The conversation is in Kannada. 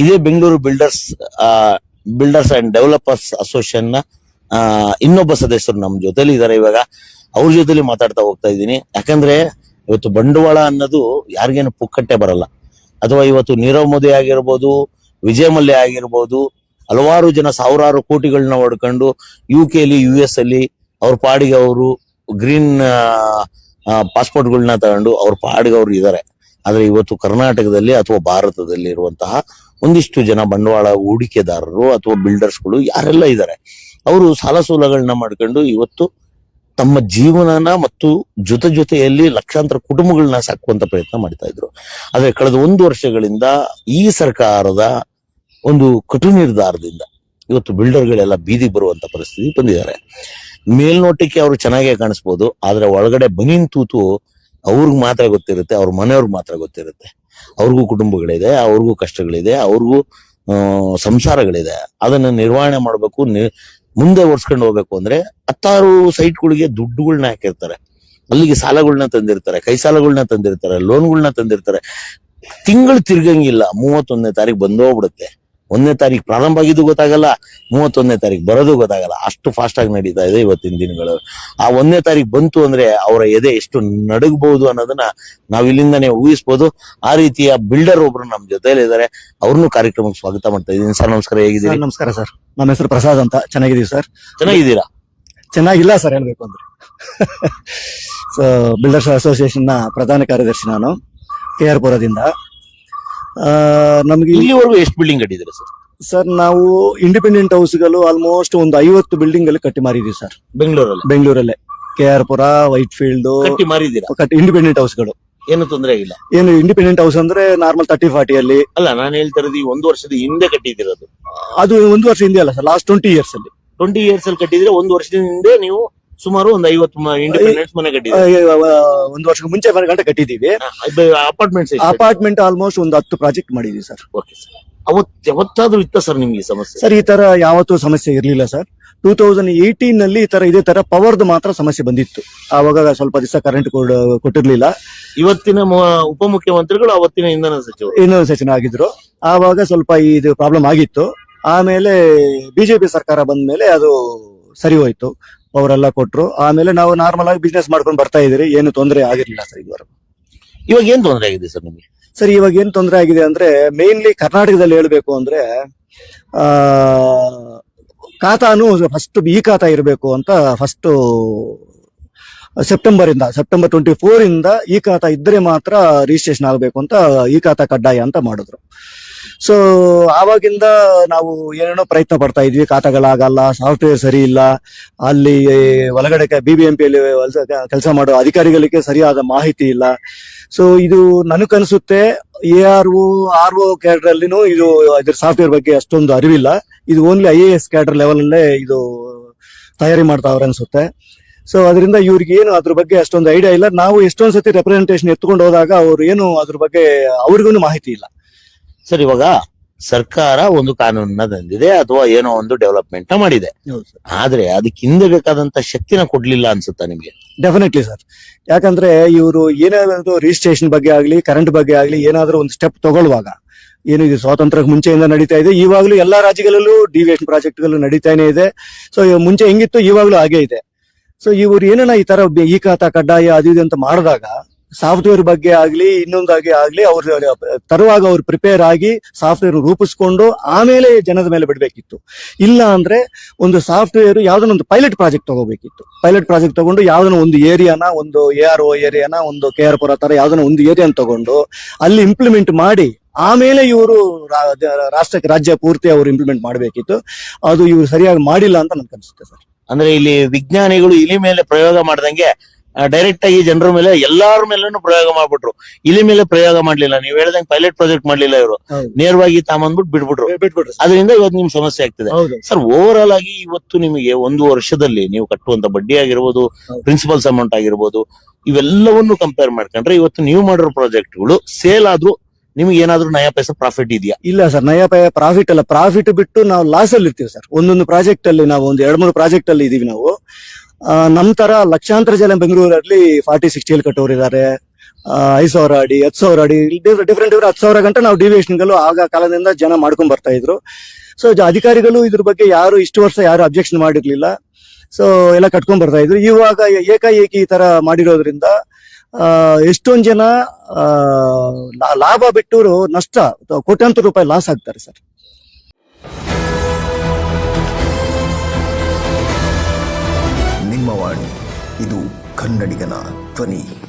ಇದೇ Bengaluru builders builders and developers ಅಸೋಸಿಯೇಷನ್ನ ಇನ್ನೊಬ್ಬ ಸದಸ್ಯರು ನಮ್ಮ ಜೊತೆಲಿ ಇದಾರೆ ಇವಾಗ ಅವ್ರ ಜೊತೆಲಿ ಮಾತಾಡ್ತಾ ಹೋಗ್ತಾ ಇದ್ದೀನಿ. ಯಾಕಂದ್ರೆ ಇವತ್ತು ಬಂಡವಾಳ ಅನ್ನೋದು ಯಾರಿಗೇನು ಪುಕ್ಕಟ್ಟೆ ಬರಲ್ಲ. ಅಥವಾ ಇವತ್ತು ನೀರವ್ ಮೋದಿ ಆಗಿರ್ಬೋದು, ವಿಜಯ್ ಮಲ್ಯ ಆಗಿರ್ಬೋದು, ಹಲವಾರು ಜನ ಸಾವಿರಾರು ಕೋಟಿಗಳನ್ನ ಹೊಡ್ಕೊಂಡು ಯು ಕೆಲಿ ಯು ಎಸ್ ಅಲ್ಲಿ ಅವ್ರ ಪಾಡಿಗೆ ಅವರು ಗ್ರೀನ್ ಪಾಸ್ಪೋರ್ಟ್ಗಳನ್ನ ತಗೊಂಡು ಅವ್ರ ಪಾಡಿಗೆ ಅವರು ಇದ್ದಾರೆ. ಆದ್ರೆ ಇವತ್ತು ಕರ್ನಾಟಕದಲ್ಲಿ ಅಥವಾ ಭಾರತದಲ್ಲಿ ಇರುವಂತಹ ಒಂದಿಷ್ಟು ಜನ ಬಂಡವಾಳ ಹೂಡಿಕೆದಾರರು ಅಥವಾ ಬಿಲ್ಡರ್ಸ್ಗಳು ಯಾರೆಲ್ಲ ಇದ್ದಾರೆ, ಅವರು ಸಾಲ ಸೂಲಗಳನ್ನ ಮಾಡ್ಕೊಂಡು ಇವತ್ತು ತಮ್ಮ ಜೀವನನ ಮತ್ತು ಜೊತೆ ಜೊತೆಯಲ್ಲಿ ಲಕ್ಷಾಂತರ ಕುಟುಂಬಗಳನ್ನ ಸಾಕುವಂತ ಪ್ರಯತ್ನ ಮಾಡ್ತಾ ಇದ್ರು. ಆದ್ರೆ ಕಳೆದ ಒಂದು ವರ್ಷಗಳಿಂದ ಈ ಸರ್ಕಾರದ ಒಂದು ಕಟು ನಿರ್ಧಾರದಿಂದ ಇವತ್ತು ಬಿಲ್ಡರ್ಗಳೆಲ್ಲ ಬೀದಿಗೆ ಬರುವಂತ ಪರಿಸ್ಥಿತಿ ಬಂದಿದ್ದಾರೆ. ಮೇಲ್ನೋಟಕ್ಕೆ ಅವರು ಚೆನ್ನಾಗೇ ಕಾಣಿಸ್ಬೋದು, ಆದ್ರೆ ಒಳಗಡೆ ಬನಿನ್ ತೂತು ಅವ್ರಿಗೆ ಮಾತ್ರ ಗೊತ್ತಿರುತ್ತೆ, ಅವ್ರ ಮನೆಯವ್ರಿಗೆ ಮಾತ್ರ ಗೊತ್ತಿರುತ್ತೆ. ಅವ್ರಿಗೂ ಕುಟುಂಬಗಳಿದೆ, ಅವ್ರಿಗೂ ಕಷ್ಟಗಳಿದೆ, ಅವ್ರಿಗೂ ಸಂಸಾರಗಳಿದೆ. ಅದನ್ನ ನಿರ್ವಹಣೆ ಮಾಡಬೇಕು ಮುಂದೆ ಓಡಿಸ್ಕೊಂಡು ಹೋಗ್ಬೇಕು ಅಂದ್ರೆ ಹತ್ತಾರು ಸೈಟ್ಗಳಿಗೆ ದುಡ್ಡುಗಳನ್ನ ಹಾಕಿರ್ತಾರೆ. ಅಲ್ಲಿಗೆ ಸಾಲಗಳನ್ನ ತಂದಿರ್ತಾರೆ, ಕೈ ಸಾಲಗಳನ್ನ ತಂದಿರ್ತಾರೆ ಲೋನ್ಗಳನ್ನ ತಂದಿರ್ತಾರೆ. ತಿಂಗಳು ತಿರ್ಗಂಗಿಲ್ಲ, ಮೂವತ್ತೊಂದನೇ ತಾರೀಕು ಬಂದೋಗ್ಬಿಡುತ್ತೆ ಒಂದನೇ ತಾರೀಕು ಪ್ರಾರಂಭ ಆಗಿದ್ದು ಗೊತ್ತಾಗಲ್ಲ ಮೂವತ್ತೊಂದನೇ ತಾರೀಕು ಬರೋದು ಗೊತ್ತಾಗಲ್ಲ. ಅಷ್ಟು ಫಾಸ್ಟ್ ಆಗಿ ನಡೀತಾ ಇದೆ ಇವತ್ತಿನ ದಿನಗಳು. ಆ ಒಂದನೇ ತಾರೀಕು ಬಂತು ಅಂದ್ರೆ ಅವರ ಎದೆ ಎಷ್ಟು ನಡಗಬಹುದು ಅನ್ನೋದನ್ನ ನಾವು ಇಲ್ಲಿಂದನೇ ಊಹಿಸಬಹುದು ಆ ರೀತಿಯ ಬಿಲ್ಡರ್ ಒಬ್ರು ನಮ್ಮ ಜೊತೆಯಲ್ಲಿ ಇದ್ದಾರೆ. ಅವ್ರನ್ನು ಕಾರ್ಯಕ್ರಮಕ್ಕೆ ಸ್ವಾಗತ ಮಾಡ್ತಾ ಇದ್ದೀನಿ. ಸರ್ ನಮಸ್ಕಾರ ಹೇಗಿದ್ದೀರಿ? ನಮಸ್ಕಾರ ಸರ್. ನನ್ನ ಹೆಸರು ಪ್ರಸಾದ್ ಅಂತ. ಚೆನ್ನಾಗಿದೀವಿ ಸರ್. ಚೆನ್ನಾಗಿದ್ದೀರಾ? ಚೆನ್ನಾಗಿಲ್ಲ ಸರ್ ಹೇಳ್ಬೇಕು ಅಂದ್ರೆ. ಸೊ ಬಿಲ್ಡರ್ಸ್ ಅಸೋಸಿಯೇಷನ್ನ ಪ್ರಧಾನ ಕಾರ್ಯದರ್ಶಿ ನಾನು ಕೆ ಆರ್ ಪುರದಿಂದ. ನಮ್ಗೆ ಇಲ್ಲಿ ಇಲ್ಲಿವರೆಗೂ ಎಷ್ಟು ಬಿಲ್ಡಿಂಗ್ ಕಟ್ಟಿದ್ದೀರಾ ಸರ್ ಸರ್ ನಾವು ಇಂಡಿಪೆಂಡೆಂಟ್ ಹೌಸ್ಗಳು ಆಲ್ಮೋಸ್ಟ್ ಒಂದು ಐವತ್ತು ಬಿಲ್ಡಿಂಗ್ ಅಲ್ಲಿ ಕಟ್ಟಿ ಮಾರಿದೀವಿ ಸರ್ ಬೆಂಗಳೂರಲ್ಲಿ? ಬೆಂಗಳೂರಲ್ಲೇ. K R Pura Whitefield ಕಟ್ಟಿ ಮಾರಿದ್ದೀರಾ ಇಂಡಿಪೆಂಡೆಂಟ್ ಹೌಸ್ಗಳು ಏನು ತೊಂದರೆ ಇಲ್ಲ? ಏನು ಇಂಡಿಪೆಂಡೆಂಟ್ ಹೌಸ್ ಅಂದ್ರೆ ನಾರ್ಮಲ್ ತರ್ಟಿ ಫಾರ್ಟಿ ಅಲ್ಲಿ. ಅಲ್ಲ ನಾನು ಹೇಳ್ತಾ ಇರೋದು ಈ ಒಂದು ವರ್ಷದ ಹಿಂದೆ ಕಟ್ಟಿದಿರೋದು ಅದು ಒಂದು ವರ್ಷ ಹಿಂದೆ ಅಲ್ಲ ಸರ್ ಲಾಸ್ಟ್ ಟ್ವೆಂಟಿ ಇಯರ್ಸ್ ಅಲ್ಲಿ. ಟ್ವೆಂಟಿ ಇಯರ್ಸ್ ಅಲ್ಲಿ ಕಟ್ಟಿದ್ರೆ ಒಂದು ವರ್ಷದಿಂದ ಹಿಂದೆ ನೀವು ಸುಮಾರು ಒಂದು ಐವತ್ತು ಇಂಡಿಪೆಂಡೆನ್ಸ್ ಮನೆ ಕಟ್ಟಿದ್ದೀವಿ. ಒಂದು ವರ್ಷಕ್ಕೆ ಮುಂಚೆ ಗಂಟೆ ಕಟ್ಟಿದೀವಿ ಅಪಾರ್ಟ್ಮೆಂಟ್ ಅಪಾರ್ಟ್ಮೆಂಟ್ ಆಲ್ಮೋಸ್ಟ್ ಒಂದು ಹತ್ತು ಪ್ರಾಜೆಕ್ಟ್ ಮಾಡಿದೀವಿ ಸರ್ ಓಕೆ ಸರ್ ಅವತ್ ಯಾವತ್ತಾದ್ರೂ ಇತ್ತ ಸರ್ ನಿಮ್ಗೆ ಸಮಸ್ಯೆ? ಸರ್ ಈ ತರ ಯಾವತ್ತೂ ಸಮಸ್ಯೆ ಇರ್ಲಿಲ್ಲ ಸರ್ ಟೂ ತೌಸಂಡ್ ಏಯ್ಟೀನ್ನಲ್ಲಿ ಈ ತರ ಇದೇ ತರ ಪವರ್ದು ಮಾತ್ರ ಸಮಸ್ಯೆ ಬಂದಿತ್ತು. ಆವಾಗ ಸ್ವಲ್ಪ ದಿವಸ ಕರೆಂಟ್ ಕೊಟ್ಟಿರ್ಲಿಲ್ಲ. ಇವತ್ತಿನ ಉಪ ಉಪಮುಖ್ಯಮಂತ್ರಿಗಳು ಅವತ್ತಿನ ಇಂಧನ ಸಚಿವರು. ಇಂಧನ ಸಚಿವ ಆಗಿದ್ರು. ಆವಾಗ ಸ್ವಲ್ಪ ಇದು ಪ್ರಾಬ್ಲಮ್ ಆಗಿತ್ತು. ಆಮೇಲೆ ಬಿಜೆಪಿ ಸರ್ಕಾರ ಬಂದ ಮೇಲೆ ಅದು ಸರಿ ಹೋಯ್ತು. ಅವರೆಲ್ಲ ಕೊಟ್ರು. ಆಮೇಲೆ ನಾವು ನಾರ್ಮಲ್ ಆಗಿ ಬಿಸ್ನೆಸ್ ಮಾಡ್ಕೊಂಡು ಬರ್ತಾ ಇದ್ರಿ ಏನು ತೊಂದರೆ ಆಗಿರ್ಲಿಲ್ಲ ಸರ್ ಇದುವರೆಗೂ. ಇವಾಗ ಏನ್ ತೊಂದರೆ ಆಗಿದೆ ಸರ್ ನಿಮಗೆ? ಸರ್ ಇವಾಗ ಏನ್ ತೊಂದರೆ ಆಗಿದೆ ಅಂದ್ರೆ ಮೇನ್ಲಿ ಕರ್ನಾಟಕದಲ್ಲಿ ಹೇಳ್ಬೇಕು ಅಂದ್ರೆ ಆ ಖಾತಾನು ಫಸ್ಟ್ ಈ ಖಾತಾ ಇರಬೇಕು ಅಂತ ಫಸ್ಟ್ ಸೆಪ್ಟೆಂಬರ್ ಇಂದ ಸೆಪ್ಟೆಂಬರ್ ಟ್ವೆಂಟಿ ಫೋರ್ ಇಂದ ಈ ಖಾತಾ ಇದ್ರೆ ಮಾತ್ರ ರಿಜಿಸ್ಟ್ರೇಷನ್ ಆಗಬೇಕು ಅಂತ ಈ ಖಾತಾ ಕಡ್ಡಾಯ ಅಂತ ಮಾಡಿದ್ರು. ಸೊ ಆವಾಗಿಂದ ನಾವು ಏನೇನೋ ಪ್ರಯತ್ನ ಪಡ್ತಾ ಇದ್ವಿ. ಖಾತಾಗಳಾಗಲ್ಲ ಸಾಫ್ಟ್ವೇರ್ ಸರಿ ಇಲ್ಲ. ಅಲ್ಲಿ ಒಳಗಡೆ ಬಿ ಬಿ ಎಂ ಪಿಯಲ್ಲಿ ಕೆಲಸ ಮಾಡೋ ಅಧಿಕಾರಿಗಳಿಗೆ ಸರಿಯಾದ ಮಾಹಿತಿ ಇಲ್ಲ. ಸೊ ಇದು ನನಗನ್ಸುತ್ತೆ A R O R O cadre ಅಲ್ಲಿನೂ ಇದು, ಇದ್ರ ಸಾಫ್ಟ್ವೇರ್ ಬಗ್ಗೆ ಅಷ್ಟೊಂದು ಅರಿವಿಲ್ಲ. ಇದು only I A S cadre level ಅಲ್ಲೇ ಇದು ತಯಾರಿ ಮಾಡ್ತಾವ್ರೆ ಅನ್ಸುತ್ತೆ. ಸೊ ಅದರಿಂದ ಇವ್ರಿಗೆ ಏನು ಅದ್ರ ಬಗ್ಗೆ ಅಷ್ಟೊಂದು ಐಡಿಯಾ ಇಲ್ಲ. ನಾವು ಎಷ್ಟೊಂದ್ಸತಿ ರೆಪ್ರೆಸೆಂಟೇಷನ್ ಎತ್ಕೊಂಡು ಹೋದಾಗ ಅವ್ರು ಏನು ಅದ್ರ ಬಗ್ಗೆ ಅವ್ರಿಗೂ ಮಾಹಿತಿ ಇಲ್ಲ. ಸರ್ ಇವಾಗ ಸರ್ಕಾರ ಒಂದು ಕಾನೂನನ್ನ ತಂದಿದೆ ಅಥವಾ ಏನೋ ಒಂದು ಡೆವಲಪ್ಮೆಂಟ್ ಮಾಡಿದೆ. ಆದ್ರೆ ಅದಕ್ಕೆ ಹಿಂದೆ ಬೇಕಾದಂತ ಶಕ್ತಿನ ಕೊಡ್ಲಿಲ್ಲ ಅನ್ಸುತ್ತಾ ನಿಮ್ಗೆ? Definitely sir. ಯಾಕಂದ್ರೆ ಇವರು ಏನಾದ್ರು ರಿಜಿಸ್ಟ್ರೇಷನ್ ಬಗ್ಗೆ ಆಗ್ಲಿ ಕರೆಂಟ್ ಬಗ್ಗೆ ಆಗ್ಲಿ ಏನಾದ್ರೂ ಒಂದು ಸ್ಟೆಪ್ ತಗೊಳ್ಳುವಾಗ ಏನು ಇದು ಸ್ವಾತಂತ್ರ್ಯಕ್ಕೆ ಮುಂಚೆಯಿಂದ ನಡೀತಾ ಇದೆ ಇವಾಗಲೂ ಎಲ್ಲಾ ರಾಜ್ಯಗಳಲ್ಲೂ ಡಿವಿಯೇಷನ್ ಪ್ರಾಜೆಕ್ಟ್ಗಳು ನಡೀತಾನೆ ಇದೆ. ಸೊ ಮುಂಚೆ ಹೆಂಗಿತ್ತು ಇವಾಗಲೂ ಹಾಗೆ ಇದೆ. ಸೊ ಇವರು ಏನನ್ನ ಈ ತರ ಈ ಖಾತಾ ಕಡ್ಡಾಯ ಅದು ಇದು ಅಂತ ಮಾಡಿದಾಗ ಸಾಫ್ಟ್ವೇರ್ ಬಗ್ಗೆ ಆಗ್ಲಿ, ಇನ್ನೊಂದಾಗಿ ಆಗ್ಲಿ, ಅವ್ರ, ತರುವಾಗ ಅವ್ರು ಪ್ರಿಪೇರ್ ಆಗಿ ಸಾಫ್ಟ್ವೇರ್ ರೂಪಿಸ್ಕೊಂಡು ಆಮೇಲೆ ಜನದ ಮೇಲೆ ಬಿಡಬೇಕಿತ್ತು. ಇಲ್ಲ ಅಂದ್ರೆ ಒಂದು ಸಾಫ್ಟ್ವೇರ್ ಯಾವ್ದನ್ನ ಒಂದು ಪೈಲಟ್ ಪ್ರಾಜೆಕ್ಟ್ ತಗೋಬೇಕಿತ್ತು. ಪೈಲಟ್ ಪ್ರಾಜೆಕ್ಟ್ ತಗೊಂಡು ಯಾವ್ದನ್ನ ಒಂದು ಏರಿಯಾನ, ಒಂದು ಎ ಆರ್ ಒ ಏರಿಯಾನ, ಒಂದು ಕೆ ಆರ್ ಪುರ ತರ ಯಾವ್ದನ್ನ ಒಂದು ಏರಿಯಾನ ತಗೊಂಡು ಅಲ್ಲಿ ಇಂಪ್ಲಿಮೆಂಟ್ ಮಾಡಿ ಆಮೇಲೆ ಇವರು ರಾಷ್ಟ್ರಕ್ಕೆ ರಾಜ್ಯ ಪೂರ್ತಿ ಅವರು ಇಂಪ್ಲಿಮೆಂಟ್ ಮಾಡಬೇಕಿತ್ತು. ಅದು ಇವರು ಸರಿಯಾಗಿ ಮಾಡಿಲ್ಲ ಅಂತ ನನ್ಗೆ ಅನ್ಸುತ್ತೆ ಸರ್. ಅಂದ್ರೆ ಇಲ್ಲಿ ವಿಜ್ಞಾನಿಗಳು ಇಲಿ ಮೇಲೆ ಪ್ರಯೋಗ ಮಾಡ್ದಂಗೆ ಡೈರೆಕ್ಟ್ ಆಗಿ ಜನರ ಮೇಲೆ ಎಲ್ಲಾರ ಮೇಲೂ ಪ್ರಯೋಗ ಮಾಡ್ಬಿಟ್ರು. ಇಲಿ ಮೇಲೆ ಪ್ರಯೋಗ ಮಾಡ್ಲಿಲ್ಲ. ನೀವು ಹೇಳ್ದಂಗೆ ಪೈಲಟ್ ಪ್ರಾಜೆಕ್ಟ್ ಮಾಡ್ಲಿಲ್ಲ ಇವರು. ನೇರವಾಗಿ ತಾಮಂದ್ಬಿಟ್ಟು ಬಿಟ್ಬಿಟ್ರು. ಬಿಟ್ಬಿಟ್ರು ಅದರಿಂದ ಇವತ್ತು ನಿಮ್ ಸಮಸ್ಯೆ ಆಗ್ತದೆ. ಸರ್ ಓವರ್ ಆಲ್ ಆಗಿ ಇವತ್ತು ನಿಮಗೆ ಒಂದು ವರ್ಷದಲ್ಲಿ ನೀವು ಕಟ್ಟುವಂತ ಬಡ್ಡಿ ಆಗಿರ್ಬೋದು ಪ್ರಿನ್ಸಿಪಲ್ಸ್ ಅಮೌಂಟ್ ಆಗಿರ್ಬೋದು ಇವೆಲ್ಲವನ್ನು ಕಂಪೇರ್ ಮಾಡ್ಕೊಂಡ್ರೆ ಇವತ್ತು ನೀವು ಮಾಡಿರೋ ಪ್ರಾಜೆಕ್ಟ್ಗಳು ಸೇಲ್ ಆದ್ರೂ ನಿಮ್ಗೆ ಏನಾದ್ರೂ ನಯ ಪೈಸ ಪ್ರಾಫಿಟ್ ಇದೆಯಾ? ಇಲ್ಲ ಸರ್ ನಯ ಪಯ ಪ್ರಾಫಿಟ್ ಅಲ್ಲ. ಪ್ರಾಫಿಟ್ ಬಿಟ್ಟು ನಾವು ಲಾಸ್ ಅಲ್ಲಿ ಇರ್ತೀವಿ ಸರ್. ಒಂದೊಂದು ಪ್ರಾಜೆಕ್ಟ್ ಅಲ್ಲಿ ನಾವು ಒಂದು ಎರಡ್ ಮೂರು ಪ್ರಾಜೆಕ್ಟ್ ಅಲ್ಲಿ ಇದೀವಿ ನಾವು. ಆ, ನಮ್ ತರ ಲಕ್ಷಾಂತರ ಜನ ಬೆಂಗಳೂರಲ್ಲಿ ಫಾರ್ಟಿ ಸಿಕ್ಸ್ಟಿಯಲ್ಲಿ ಕಟ್ಟೋರು ಇದಾರೆ ಆ, ಐದು ಸಾವಿರ ಅಡಿ ಹತ್ತು ಸಾವಿರ ಅಡಿ ಡಿಫ್ರೆಂಟ್ ಡಿಫ್ರೆಂಟ್ ಹತ್ತು ಸಾವಿರ ಗಂಟೆ ನಾವು ಡಿವಿಯೇಷನ್ಗಳು ಆಗ ಕಾಲದಿಂದ ಜನ ಮಾಡ್ಕೊಂಡ್ ಬರ್ತಾ ಇದ್ರು. ಸೊ ಅಧಿಕಾರಿಗಳು ಇದ್ರ ಬಗ್ಗೆ ಯಾರು ಇಷ್ಟು ವರ್ಷ ಯಾರು ಅಬ್ಜೆಕ್ಷನ್ ಮಾಡಿರ್ಲಿಲ್ಲ. ಸೊ ಎಲ್ಲ ಕಟ್ಕೊಂಡ್ ಬರ್ತಾ ಇದ್ರು. ಇವಾಗ ಏಕಾಏಕಿ ಈ ತರ ಮಾಡಿರೋದ್ರಿಂದ ಎಷ್ಟೊಂದ್ ಜನ ಲಾಭ ಬಿಟ್ಟು ನಷ್ಟ ಕೋಟ್ಯಾಂತರ ರೂಪಾಯಿ ಲಾಸ್ ಆಗ್ತಾರೆ ಸರ್. ನಿಮ್ಮ ವಾಣಿ. ಇದು ಕನ್ನಡಿಗನ ಧ್ವನಿ.